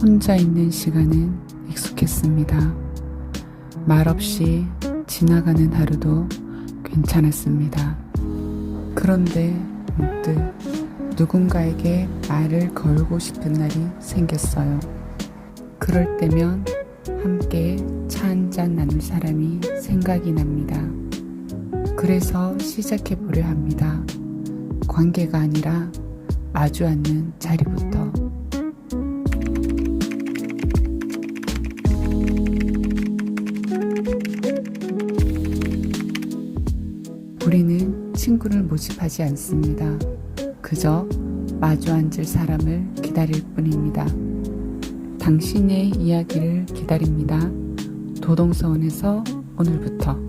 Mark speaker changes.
Speaker 1: 혼자 있는 시간은 익숙했습니다. 말없이 지나가는 하루도 괜찮았습니다. 그런데 문득 누군가에게 말을 걸고 싶은 날이 생겼어요. 그럴 때면 함께 차 한 잔 나눌 사람이 생각이 납니다. 그래서 시작해 보려 합니다. 관계가 아니라 마주 앉는 자리부터. 우리는 친구를 모집하지 않습니다. 그저 마주 앉을 사람을 기다릴 뿐입니다. 당신의 이야기를 기다립니다. 도동서원에서 오늘부터